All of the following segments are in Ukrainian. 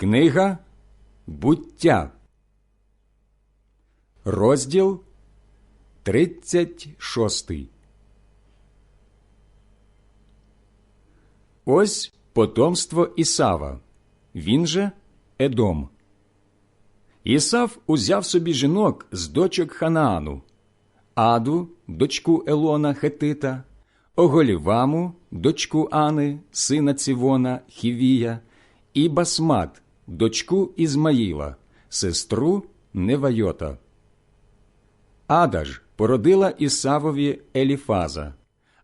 Книга Буття, розділ 36. Ось потомство Ісава, він же Едом. Ісав узяв собі жінок з дочок Ханаану, Аду, дочку Елона Хетита, Оголіваму, дочку Ани, сина Цівона, Хівія, і Басмат, дочку Ізмаїла, сестру Невайота. Ада ж породила Ісавові Еліфаза,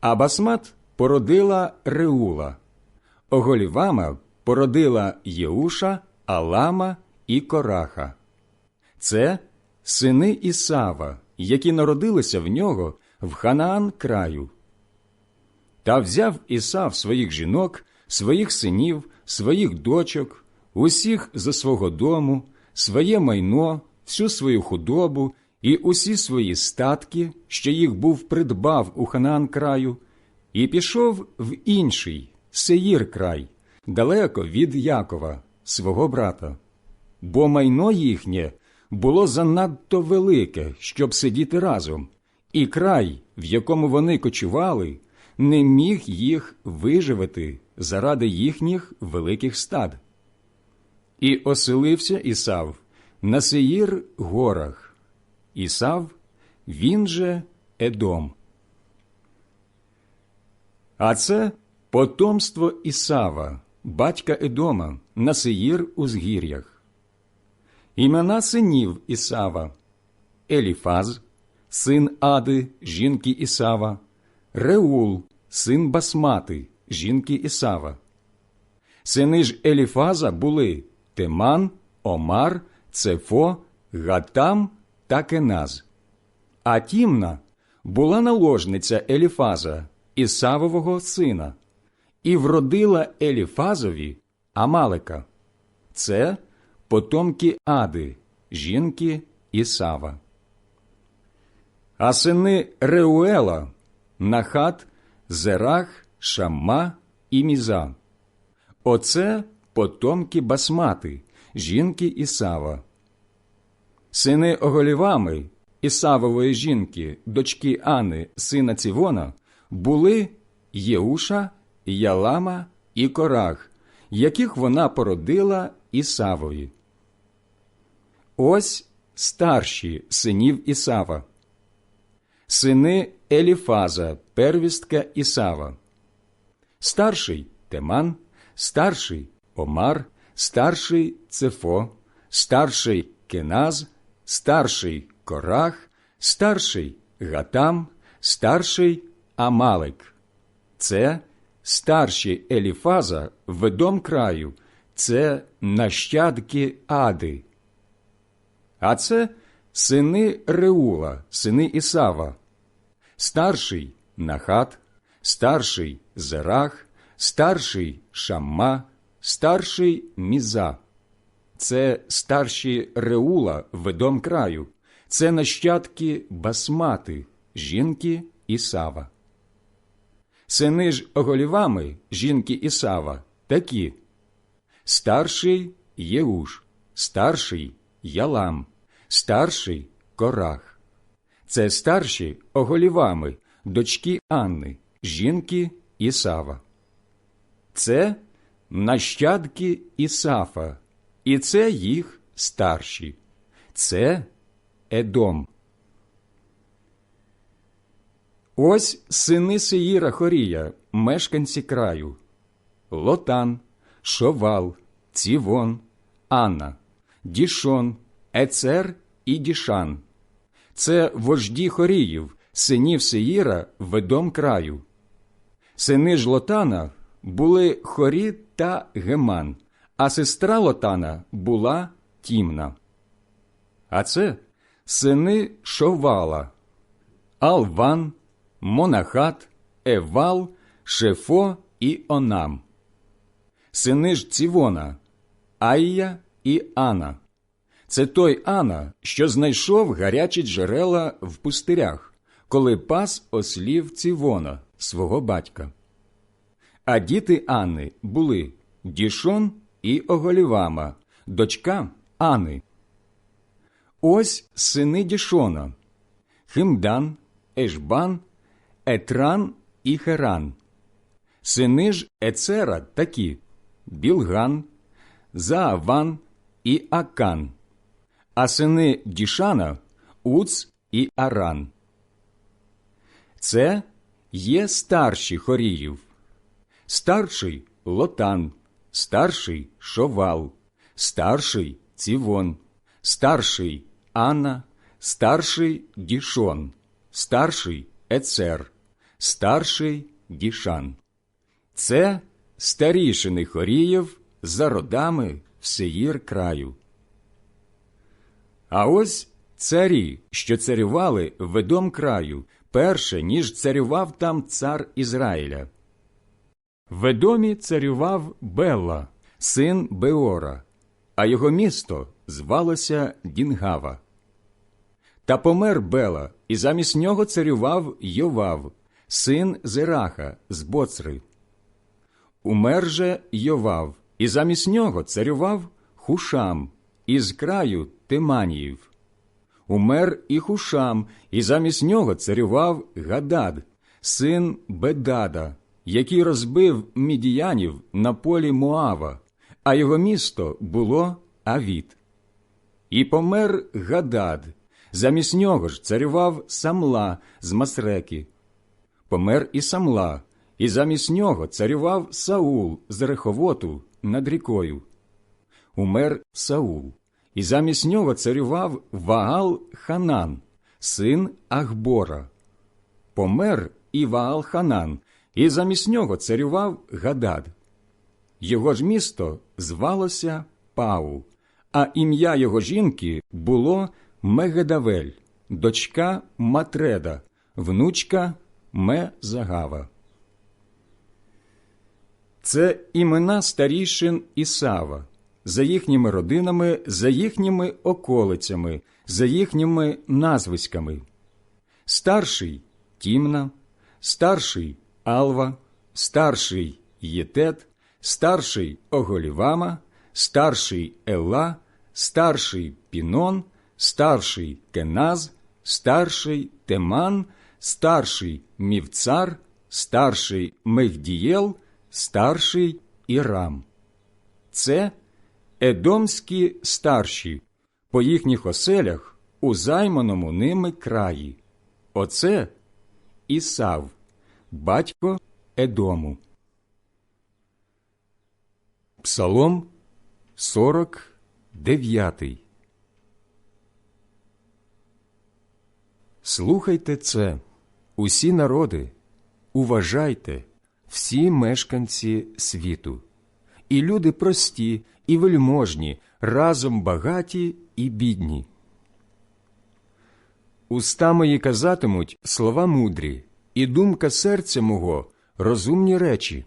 а Басмат породила Реула. Оголівама породила Єуша, Алама і Кораха. Це сини Ісава, які народилися в нього в Ханаан краю. Та взяв Ісав своїх жінок, своїх синів, своїх дочок, усіх за свого дому, своє майно, всю свою худобу і усі свої статки, що їх був придбав у Ханаан краю, і пішов в інший Сеїр край, далеко від Якова, свого брата. Бо майно їхнє було занадто велике, щоб сидіти разом, і край, в якому вони кочували, не міг їх виживити заради їхніх великих стад. І оселився Ісав на Сеїр горах. Ісав, він же Едом. А це потомство Ісава, батька Едома, на Сеїр у згір'ях. Імена синів Ісава Еліфаз, син Ади, жінки Ісава, Реул, син Басмати, жінки Ісава. Сини ж Еліфаза були Теман, Омар, Цефо, Гатам та Кеназ. А Тімна була наложниця Еліфаза, Ісавового сина, і вродила Еліфазові Амалика. Це потомки Ади, жінки Ісава. А сини Реуела Нахат, Зерах, Шамма і Міза. Оце потомки Басмати, жінки Ісава. Сини Оголівами, Ісавової жінки, дочки Ани, сина Цівона, були Єуша, Ялама і Корах, яких вона породила Ісавові. Ось старші синів Ісава. Сини Еліфаза, первістка Ісава. Старший Теман, старший Омар, старший Цефо, старший Кеназ, старший Корах, старший Гатам, старший Амалик. Це старші Еліфаза ведом краю, це нащадки Ади. А це сини Реула, сини Ісава, старший Нахат, старший Зерах, старший Шамма, старший Міза. Це старші Реула ведом краю, це нащадки Басмати, жінки Ісава. Сини ж Оголівами, жінки Ісава, такі старший Єуш, старший Ялам, старший Корах. Це старші Оголівами, дочки Анни, жінки Ісава. Це нащадки Ісафа, і це їх старші. Це Едом. Ось сини Сеїра Хорія, мешканці краю Лотан, Шовал, Цівон, Анна, Дішон, Ецер і Дішан. Це вожді Хоріїв, синів Сеїра ведом краю. Сини ж Лотана були Хорі та Геман, а сестра Лотана була Тімна. А це сини Шовала, Алван, Монахат, Евал, Шефо і Онам. Сини ж Цівона, Айя і Ана. Це той Ана, що знайшов гарячі джерела в пустирях, коли пас ослів Цівона, свого батька. А діти Анни були Дішон і Оголівама, дочка Ани. Ось сини Дішона Химдан, Ешбан, Етран і Херан. Сини ж Ецера такі Білган, Зааван і Акан, а сини Дішана Уц і Аран. Це є старші хоріїв. Старший Лотан, старший Шовал, старший Цівон, старший Анна, старший Дішон, старший Ецер, старший Дішан. Це старішини хоріїв за родами в краю. А ось царі, що царювали в Едом краю, перше, ніж царював там цар Ізраїля. В Едомі царював Белла, син Беора, а його місто звалося Дінгава. Та помер Бела, і замість нього царював Йовав, син Зераха з Боцри. Умер же Йовав, і замість нього царював Хушам із краю Тиманіїв. Умер і Хушам, і замість нього царював Гадад, син Бедада, який розбив мідіянів на полі Моава, а його місто було Авіт. І помер Гадад, замість нього ж царював Самла з Масреки. Помер і Самла, і замість нього царював Саул з Реховоту над рікою. Умер Саул, і замість нього царював Ваал Ханан, син Ахбора. Помер і Ваал Ханан, і замість нього царював Гадад. Його ж місто звалося Пау, а ім'я його жінки було Мегедавель, дочка Матреда, внучка Мезагава. Це імена старішин Ісава, за їхніми родинами, за їхніми околицями, за їхніми назвиськами. Старший Тімна, старший Алва, старший Єтет, старший Оголівама, старший Елла, старший Пінон, старший Кеназ, старший Теман, старший Мівцар, старший Мехдієл, старший Ірам. Це едомські старші по їхніх оселях у займаному ними краї. Оце Ісав, батько Едому. Псалом 49 Слухайте це, усі народи, уважайте, всі мешканці світу, і люди прості, і вельможні, разом багаті і бідні. Уста мої казатимуть слова мудрі, і думка серця мого розумні речі.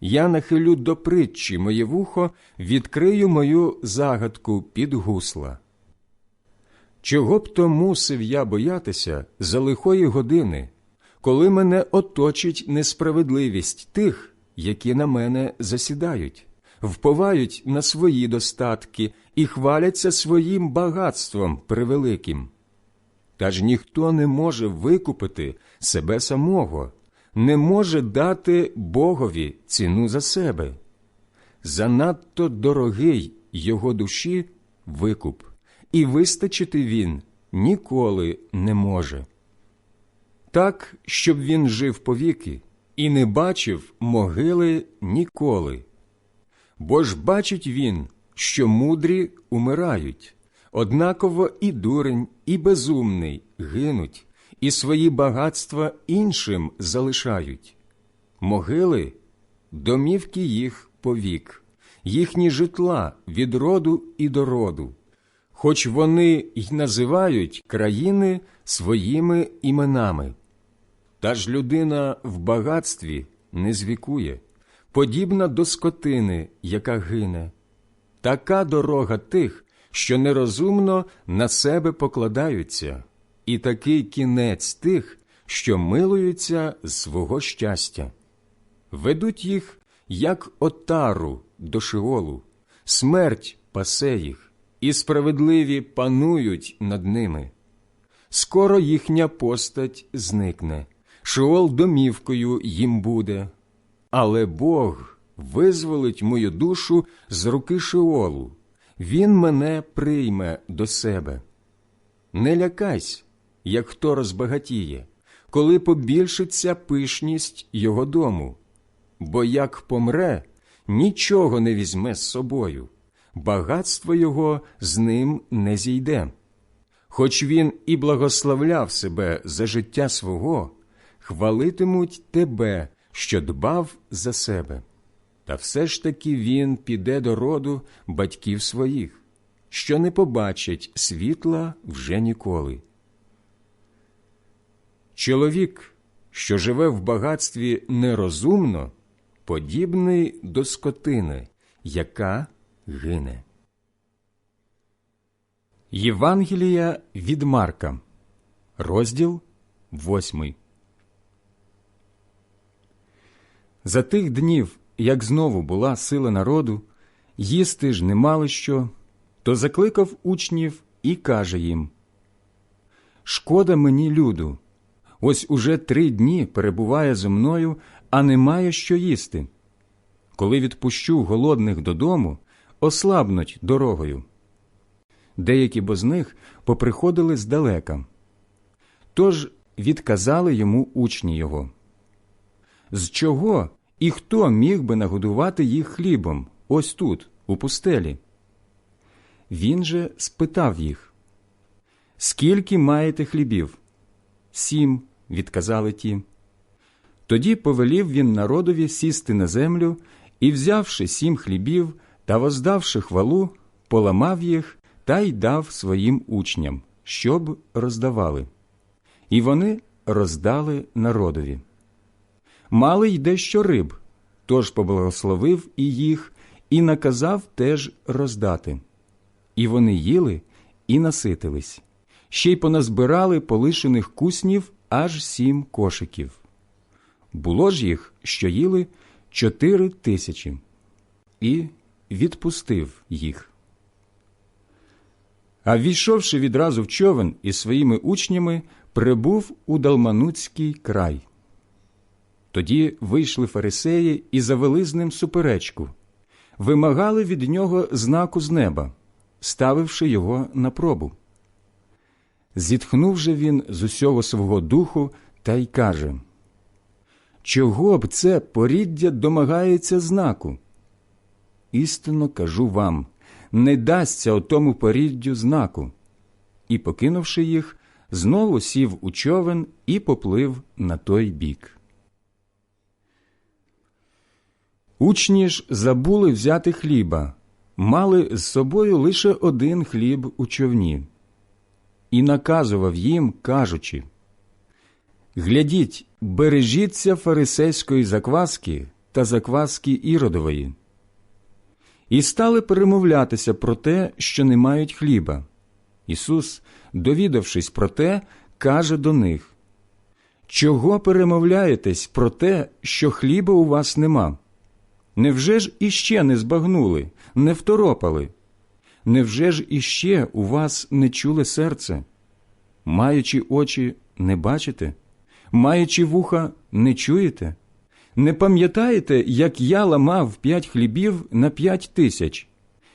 Я нахилю до притчі моє вухо, відкрию мою загадку під гусла. Чого б то мусив я боятися за лихої години, коли мене оточить несправедливість тих, які на мене засідають, вповають на свої достатки і хваляться своїм багатством превеликим? Та ж ніхто не може викупити себе самого, не може дати Богові ціну за себе. Занадто дорогий його душі викуп, і вистачити він ніколи не може. Так, щоб він жив повіки і не бачив могили ніколи. Бо ж бачить він, що мудрі умирають, однаково і дурень, і безумний гинуть, і свої багатства іншим залишають. Могили домівки їх повік, їхні житла від роду і до роду, хоч вони й називають країни своїми іменами. Та ж людина в багатстві не звікує, подібна до скотини, яка гине. Така дорога тих, що нерозумно на себе покладаються, і такий кінець тих, що милуються з свого щастя. Ведуть їх, як отару до Шиолу, смерть пасе їх, і справедливі панують над ними. Скоро їхня постать зникне, Шиол домівкою їм буде, але Бог визволить мою душу з руки Шиолу, Він мене прийме до себе. Не лякайся, як хто розбагатіє, коли побільшиться пишність його дому, бо як помре, нічого не візьме з собою, багатство його з ним не зійде. Хоч він і благословляв себе за життя свого, хвалитимуть тебе, що дбав за себе. Та все ж таки він піде до роду батьків своїх, що не побачать світла вже ніколи. Чоловік, що живе в багатстві нерозумно, подібний до скотини, яка гине. Євангелія від Марка, розділ восьмий. За тих днів, як знову була сила народу, їсти ж не мали що, то закликав учнів і каже їм Шкода мені, люду, ось уже три дні перебуває зо мною, а немає що їсти. Коли відпущу голодних додому, ослабнуть дорогою. Деякі бо з них поприходили здалека. Тож відказали йому учні його. З чого і хто міг би нагодувати їх хлібом ось тут, у пустелі? Він же спитав їх Скільки маєте хлібів? Сім, відказали ті. Тоді повелів він народові сісти на землю і, взявши сім хлібів та воздавши хвалу, поламав їх та й дав своїм учням, щоб роздавали. І вони роздали народові. Мали й дещо риб, тож поблагословив і їх, і наказав теж роздати. І вони їли і наситились, ще й поназбирали полишених куснів аж сім кошиків. Було ж їх, що їли чотири тисячі, і відпустив їх. А війшовши відразу в човен із своїми учнями, прибув у Далмануцький край. Тоді вийшли фарисеї і завели з ним суперечку, вимагали від нього знаку з неба, ставивши його на пробу. Зітхнув же він з усього свого духу та й каже Чого б це поріддя домагається знаку? Істинно кажу вам не дасться отому поріддю знаку. І, покинувши їх, знову сів у човен і поплив на той бік. Учні ж забули взяти хліба, мали з собою лише один хліб у човні, і наказував їм, кажучи Глядіть, бережіться фарисейської закваски та закваски іродової. І стали перемовлятися про те, що не мають хліба. Ісус, довідавшись про те, каже до них Чого перемовляєтесь про те, що хліба у вас нема? Невже ж іще не збагнули, не второпали? Невже ж іще у вас не чуле серце? Маючи очі, не бачите, маючи вуха, не чуєте? Не пам'ятаєте, як я ламав п'ять хлібів на п'ять тисяч?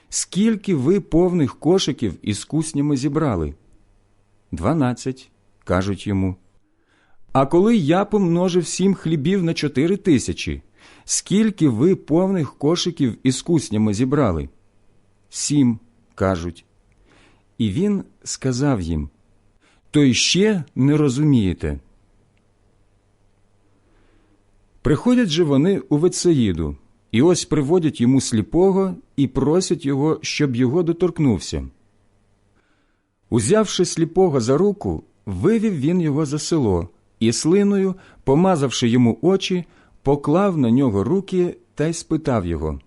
Скільки ви повних кошиків із куснями зібрали? Дванадцять, кажуть йому. А коли я помножив сім хлібів на чотири тисячі, скільки ви повних кошиків із куснями зібрали? Сім, кажуть. І він сказав їм То й ще не розумієте. Приходять же вони у Вецеїду, і ось приводять йому сліпого і просять його, щоб його доторкнувся. Узявши сліпого за руку, вивів він його за село і слиною, помазавши йому очі, поклав на нього руки та й спитав його.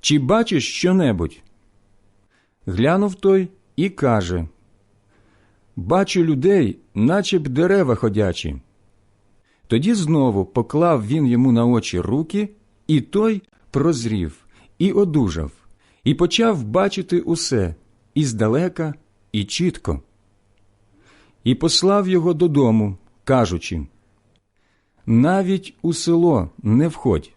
Чи бачиш що-небудь? Глянув той і каже Бачу людей, наче б дерева ходячі. Тоді знову поклав він йому на очі руки, і той прозрів і одужав, і почав бачити усе і здалека, і чітко. І послав його додому, кажучи навіть у село не входь.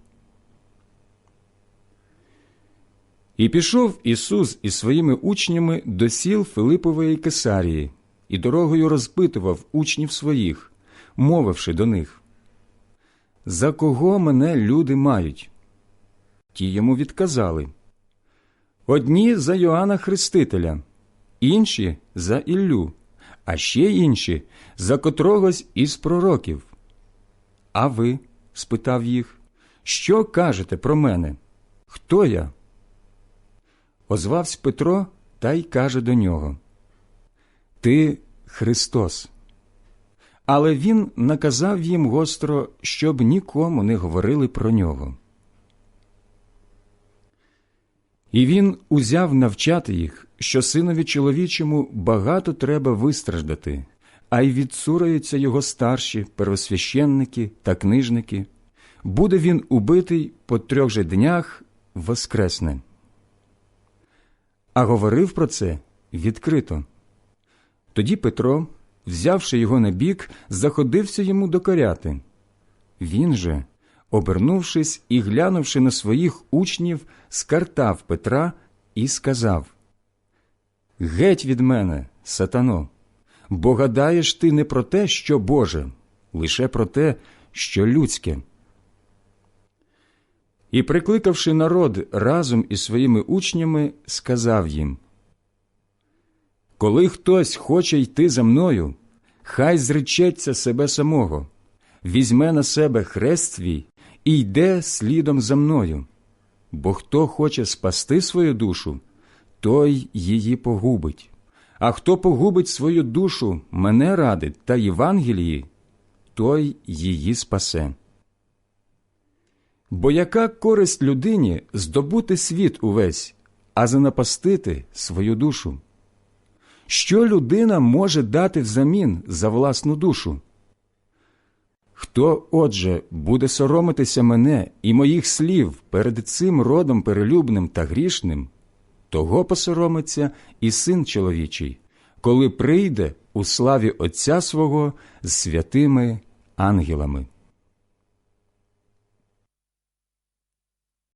І пішов Ісус із своїми учнями до сіл Филипової Кесарії, і дорогою розпитував учнів своїх, мовивши до них За кого мене люди мають? Ті йому відказали Одні за Йоанна Хрестителя, інші за Іллю, а ще інші за котрогось із пророків. А ви? спитав їх, що кажете про мене? Хто я? Озвався Петро та й каже до нього Ти Христос. Але він наказав їм гостро, щоб нікому не говорили про нього. І він узяв навчати їх, що синові чоловічому багато треба вистраждати, а й відсураються його старші первосвященники та книжники. Буде він убитий по трьох же днях воскресне. А говорив про це відкрито. Тоді Петро, взявши його на бік, заходився йому докоряти. Він же, обернувшись і глянувши на своїх учнів, скартав Петра і сказав Геть від мене, сатано, бо гадаєш ти не про те, що Боже, лише про те, що людське. І, прикликавши народ разом із своїми учнями, сказав їм Коли хтось хоче йти за мною, хай зречеться себе самого, візьме на себе хрест свій і йде слідом за мною. Бо хто хоче спасти свою душу, той її погубить. А хто погубить свою душу мене ради та Євангелії, той її спасе. Бо яка користь людині здобути світ увесь, а занапастити свою душу? Що людина може дати взамін за власну душу? Хто, отже, буде соромитися мене і моїх слів перед цим родом перелюбним та грішним, того посоромиться і син чоловічий, коли прийде у славі Отця свого з святими ангелами.